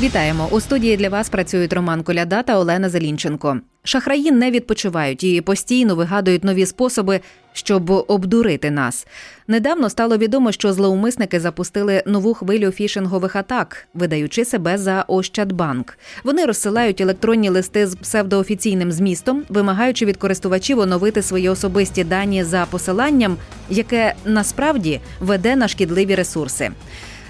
Вітаємо у студії для вас працюють Роман Коляда та Олена Зелінченко. Шахраї не відпочивають і постійно вигадують нові способи, щоб обдурити нас. Недавно стало відомо, що злоумисники запустили нову хвилю фішингових атак, видаючи себе за Ощадбанк. Вони розсилають електронні листи з псевдоофіційним змістом, вимагаючи від користувачів оновити свої особисті дані за посиланням, яке насправді веде на шкідливі ресурси.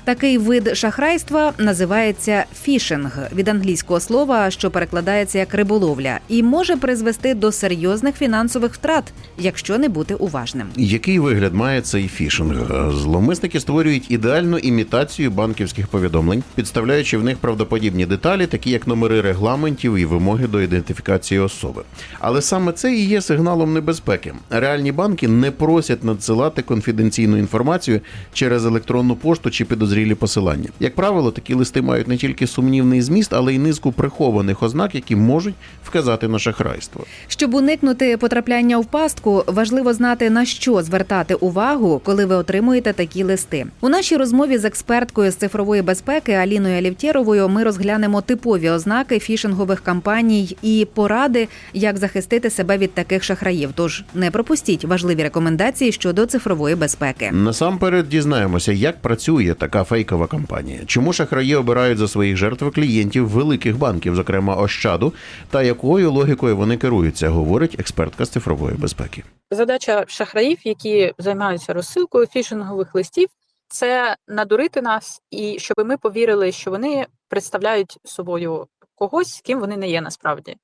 Такий вид шахрайства називається фішинг від англійського слова, що перекладається як риболовля, і може призвести до серйозних фінансових втрат, якщо не бути уважним. Який вигляд має цей фішинг? Зловмисники створюють ідеальну імітацію банківських повідомлень, підставляючи в них правдоподібні деталі, такі як номери регламентів і вимоги до ідентифікації особи. Але саме це і є сигналом небезпеки. Реальні банки не просять надсилати конфіденційну інформацію через електронну пошту чи підозрілі посилання. Як правило, такі листи мають не тільки сумнівний зміст, але й низку прихованих ознак, які можуть вказати на шахрайство. Щоб уникнути потрапляння в пастку, важливо знати на що звертати увагу, коли ви отримуєте такі листи. У нашій розмові з експерткою з цифрової безпеки Аліною Алівтєровою ми розглянемо типові ознаки фішингових кампаній і поради, як захистити себе від таких шахраїв. Тож не пропустіть важливі рекомендації щодо цифрової безпеки. Насамперед дізнаємося, як працює така фейкова кампанія, чому шахраї обирають за своїх жертв клієнтів великих банків, зокрема Ощаду, та якою логікою вони керуються, говорить експертка з цифрової безпеки. Задача шахраїв, які займаються розсилкою фішингових листів, це надурити нас і щоб ми повірили, що вони представляють собою когось, ким вони не є насправді.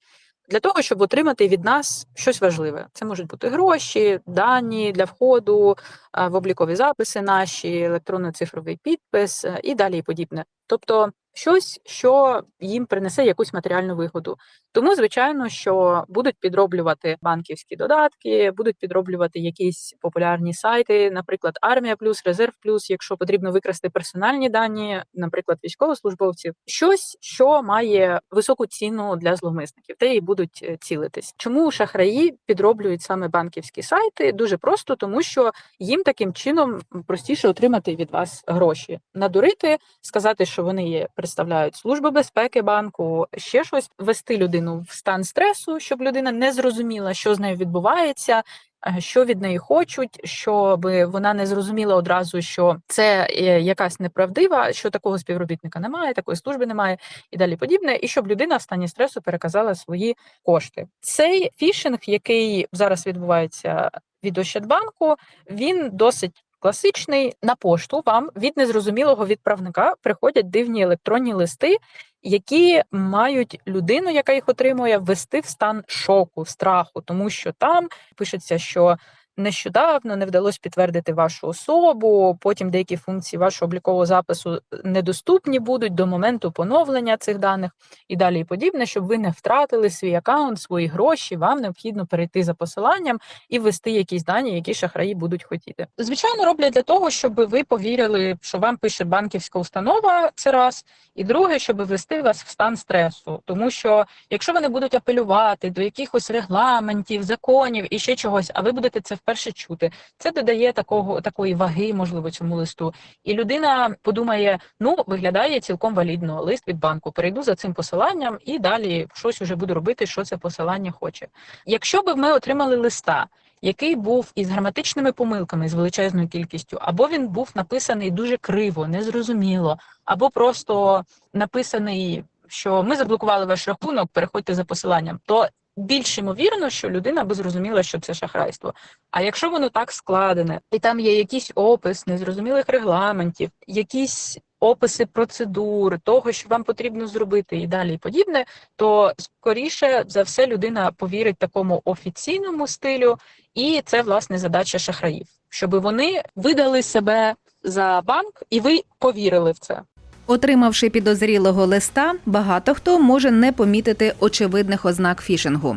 Для того, щоб отримати від нас щось важливе. Це можуть бути гроші, дані для входу в облікові записи наші, електронно-цифровий підпис е, і далі і подібне. Тобто щось, що їм принесе якусь матеріальну вигоду. Тому, звичайно, що будуть підроблювати банківські додатки, будуть підроблювати якісь популярні сайти, наприклад, Армія Плюс, Резерв Плюс, якщо потрібно викрасти персональні дані, наприклад, військовослужбовців, щось, що має високу ціну для зловмисників, те і будуть е, цілитись. Чому шахраї підроблюють саме банківські сайти? Дуже просто, тому що їм таким чином простіше отримати від вас гроші, надурити, сказати, що вони є, представляють службу безпеки банку, ще щось вести людину в стан стресу, щоб людина не зрозуміла, що з нею відбувається. е, Що від неї хочуть, щоб вона не зрозуміла одразу, що це е, якась неправдива, що такого співробітника немає, такої служби немає, і далі подібне, і щоб людина в стані стресу переказала свої кошти. Цей фішинг, який зараз відбувається від Ощадбанку, він досить класичний. На пошту вам від незрозумілого відправника приходять дивні електронні листи, які мають людину, яка їх отримує, ввести в стан шоку, страху, тому що там пишеться, що. Нещодавно не вдалося підтвердити вашу особу. Потім деякі функції вашого облікового запису недоступні будуть до моменту поновлення цих даних і далі і подібне, щоб ви не втратили свій аккаунт, свої гроші. Вам необхідно перейти за посиланням і ввести якісь дані, які шахраї будуть хотіти. Звичайно, роблять для того, щоб ви повірили, що вам пише банківська установа. Це раз, і друге, щоб ввести вас в стан стресу, тому що якщо вони будуть апелювати до якихось регламентів, законів і ще чогось, а ви будете це вперше чути, це додає такого такої ваги, можливо, цьому листу. І людина подумає: ну виглядає цілком валідно лист від банку. Перейду за цим посиланням і далі щось уже буду робити, що це посилання хоче. Якщо б ми отримали листа. Який був із граматичними помилками з величезною кількістю, або він був написаний дуже криво, незрозуміло, або просто написаний, що ми заблокували ваш рахунок, переходьте за посиланням, то більш ймовірно, що людина би зрозуміла, що це шахрайство. А якщо воно так складене, і там є якийсь опис незрозумілих регламентів, якісь описи процедур, того, що вам потрібно зробити, і далі і подібне, то скоріше за все людина повірить такому офіційному стилю, і це власне задача шахраїв, щоб вони видали себе за банк, і ви повірили в це. Отримавши підозрілого листа, багато хто може не помітити очевидних ознак фішингу.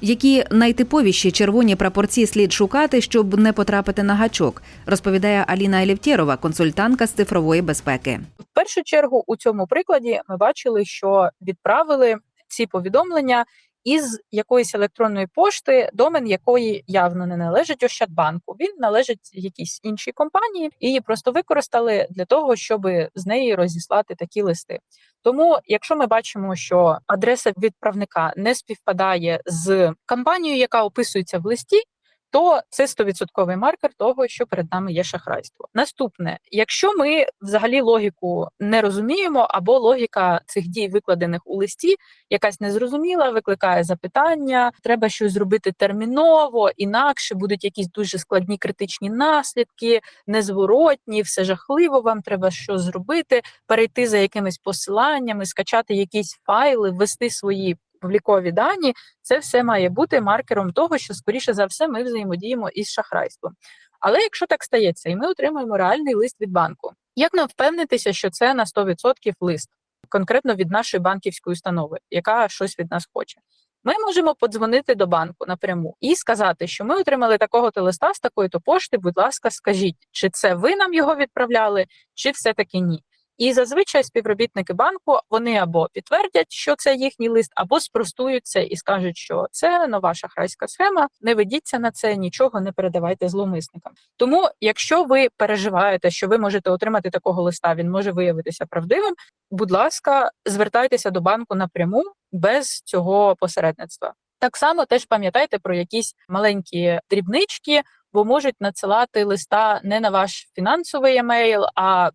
Які найтиповіші червоні прапорці слід шукати, щоб не потрапити на гачок, розповідає Аліна Елівтєрова, консультантка з цифрової безпеки. В першу чергу у цьому прикладі ми бачили, що відправили ці повідомлення із якоїсь електронної пошти, домен якої явно не належить Ощадбанку. Він належить якійсь іншій компанії, і її просто використали для того, щоб з неї розіслати такі листи. Тому, якщо ми бачимо, що адреса відправника не співпадає з компанією, яка описується в листі. То це 100% маркер того, що перед нами є шахрайство. Наступне, якщо ми взагалі логіку не розуміємо, або логіка цих дій, викладених у листі, якась незрозуміла, викликає запитання, треба щось зробити терміново, інакше будуть якісь дуже складні критичні наслідки, незворотні, все жахливо. Вам треба щось зробити, перейти за якимись посиланнями, скачати якісь файли, ввести свої облікові дані. Це все має бути маркером того, що скоріше за все ми взаємодіємо із шахрайством. Але якщо так стається, і ми отримуємо реальний лист від банку, як нам впевнитися, що це на 100% лист, конкретно від нашої банківської установи, яка щось від нас хоче? Ми можемо подзвонити до банку напряму і сказати, що ми отримали такого то листа з такої то пошти. Будь ласка, скажіть, чи це ви нам його відправляли, чи все таки ні. І зазвичай співробітники банку вони або підтвердять, що це їхній лист, або спростують це і скажуть, що це нова шахрайська схема. Не ведіться на це, нічого не передавайте зловмисникам. Тому, якщо ви переживаєте, що ви можете отримати такого листа, він може виявитися правдивим. Будь ласка, звертайтеся до банку напряму без цього посередництва. Так само теж пам'ятайте про якісь маленькі дрібнички, бо можуть надсилати листа не на ваш фінансовий емейл, а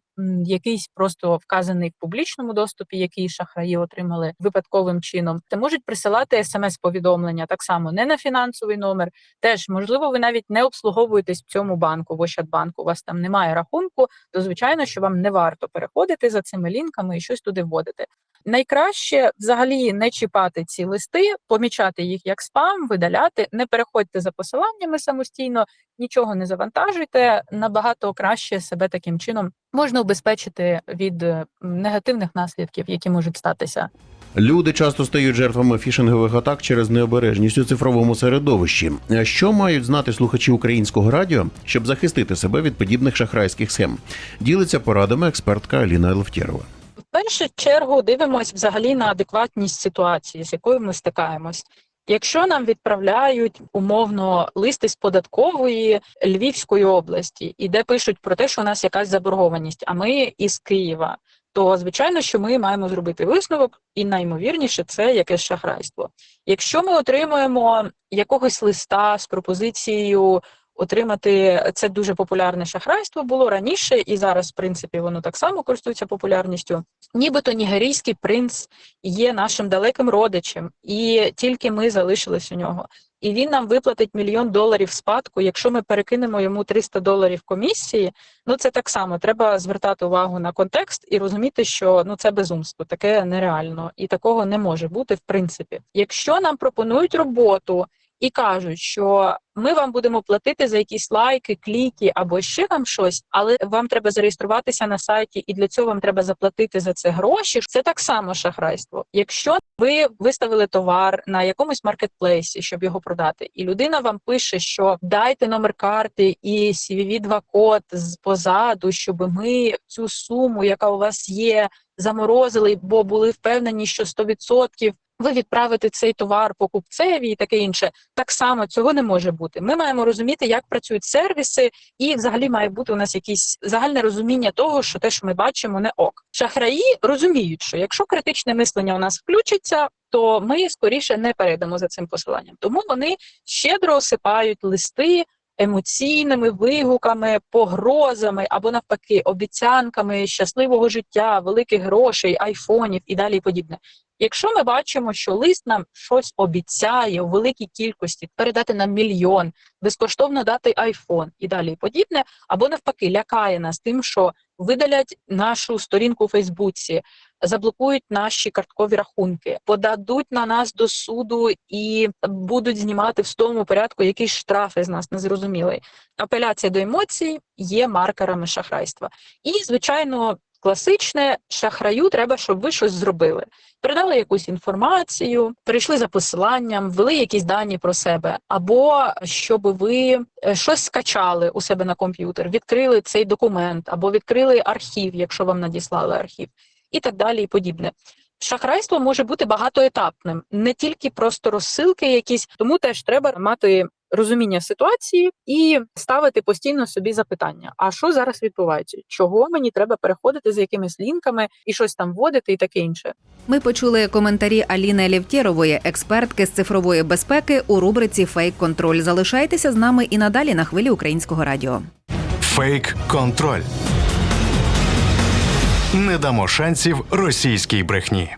якийсь просто вказаний в публічному доступі, який шахраї отримали випадковим чином. Та можуть присилати смс-повідомлення так само не на фінансовий номер. Теж можливо, ви навіть не обслуговуєтесь в цьому банку, в Ощадбанку, у вас там немає рахунку, то звичайно, що вам не варто переходити за цими лінками і щось туди вводити. Найкраще взагалі не чіпати ці листи, помічати їх як спам, видаляти, не переходьте за посиланнями самостійно, нічого не завантажуйте. Набагато краще себе таким чином можна убезпечити від е, негативних наслідків, які можуть статися. Люди часто стають жертвами фішингових атак через необережність у цифровому середовищі. Що мають знати слухачі українського радіо, щоб захистити себе від подібних шахрайських схем? Ділиться порадами експертка Аліна Елфтєрова. В першу чергу дивимося взагалі на адекватність ситуації, з якою ми стикаємось. Якщо нам відправляють умовно листи з податкової Львівської області, і де пишуть про те, що у нас якась заборгованість, а ми із Києва, то звичайно, що ми маємо зробити висновок, і наймовірніше це якесь шахрайство. Якщо ми отримуємо якогось листа з пропозицією отримати це дуже популярне шахрайство було раніше, і зараз, в принципі, воно так само користується популярністю. Нібито нігерійський принц є нашим далеким родичем, і тільки ми залишились у нього. І він нам виплатить мільйон доларів спадку. Якщо ми перекинемо йому 300 доларів комісії, ну це так само. Треба звертати увагу на контекст і розуміти, що ну це безумство, таке нереально, і такого не може бути в принципі. Якщо нам пропонують роботу і кажуть, що ми вам будемо платити за якісь лайки, кліки або ще там щось, але вам треба зареєструватися на сайті, і для цього вам треба заплатити за це гроші. Це так само шахрайство. Якщо ви виставили товар на якомусь маркетплейсі, щоб його продати, і людина вам пише, що дайте номер карти і cvv 2 код з позаду, щоб ми цю суму, яка у вас є, заморозили, бо були впевнені, що 100% ви відправите цей товар покупцеві і таке інше. Так само цього не може бути. Ми маємо розуміти, як працюють сервіси, і взагалі має бути у нас якесь загальне розуміння того, що те, що ми бачимо, не ок. Шахраї розуміють, що якщо критичне мислення у нас включиться, то ми скоріше не перейдемо за цим посиланням. Тому вони щедро осипають листи. Емоційними вигуками, погрозами або навпаки обіцянками щасливого життя, великих грошей, айфонів і далі подібне. Якщо ми бачимо, що лист нам щось обіцяє у великій кількості передати нам мільйон, безкоштовно дати айфон і далі подібне, або навпаки лякає нас тим, що видалять нашу сторінку у Фейсбуці, заблокують наші карткові рахунки, подадуть на нас до суду і будуть знімати в судовому порядку якісь штрафи з нас незрозумілий. Апеляція до емоцій є маркерами шахрайства. І, звичайно, класичне шахраю треба, щоб ви щось зробили. Передали якусь інформацію, перейшли за посиланням, ввели якісь дані про себе, або щоб ви е, щось скачали у себе на комп'ютер, відкрили цей документ, або відкрили архів, якщо вам надіслали архів, і так далі, і подібне. Шахрайство може бути багатоетапним, не тільки просто розсилки якісь, тому теж треба мати розуміння ситуації і ставити постійно собі запитання: а що зараз відбувається? Чого мені треба переходити з якимись лінками і щось там вводити, і таке інше. Ми почули коментарі Аліни Лєвтєрової, експертки з цифрової безпеки у рубриці Фейк контроль. Залишайтеся з нами і надалі на хвилі українського радіо. Фейк контроль. Не дамо шансів російській брехні.